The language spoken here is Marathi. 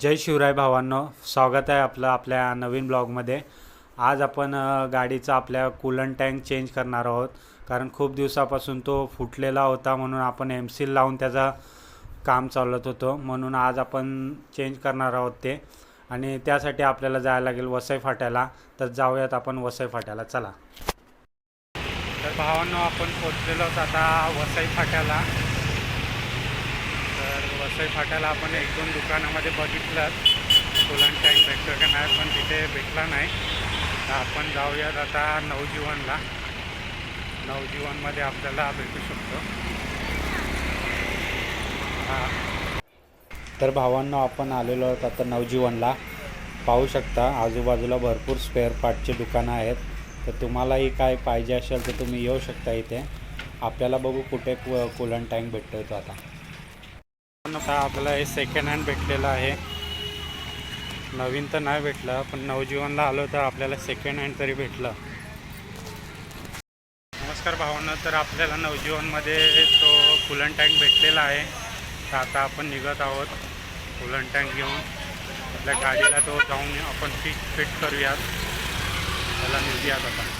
जय शिवराय भावांनो स्वागत आहे आपलं आपल्या नवीन ब्लॉगमध्ये. आज आपण गाडीचा आपल्या कूलन टँक चेंज करणार आहोत. कारण खूप दिवसापासून तो फुटलेला होता म्हणून आपण एम सील लावून त्याचा काम चालत होतो. म्हणून आज आपण चेंज करणार आहोत ते. आणि त्यासाठी आपल्याला जायला लागेल वसई फाट्याला. तर जाऊयात आपण वसई फाट्याला. चला. तर भावांनो आपण पोचलेलो आहोत आता वसई फाट्याला. वसई फाट्याला आपण एक दोन दुकानामध्ये बघितलं कोलन टँक भेटतो का नाही पण तिथे भेटला नाही. तर आपण जाऊयात आता नवजीवनला. नवजीवनमध्ये आपल्याला भेटू शकतो. हां. तर भावांनो आपण आलेलो आहोत आता नवजीवनला. पाहू शकता आजूबाजूला भरपूर स्पेअर पार्टचे दुकानं आहेत. तर तुम्हालाही काय पाहिजे असेल तर तुम्ही येऊ शकता इथे. आपल्याला बघू कुठे कूलन टँक भेटतो तो आता. आपल्याला हे सेकंड हँड भेटलेलं आहे. नवीन तर नाही भेटलं पण नवजीवनला आलो तर आपल्याला सेकंड हँड तरी भेटलं. नमस्कार भावना तर आपल्याला नवजीवनमध्ये तो कुलन टँक भेटलेला आहे. तर आता आपण निघत आहोत कुलन टँक घेऊन. आपल्या गाडीला तो जाऊन आपण फिट फिट करूयात. त्याला निघूयात आता.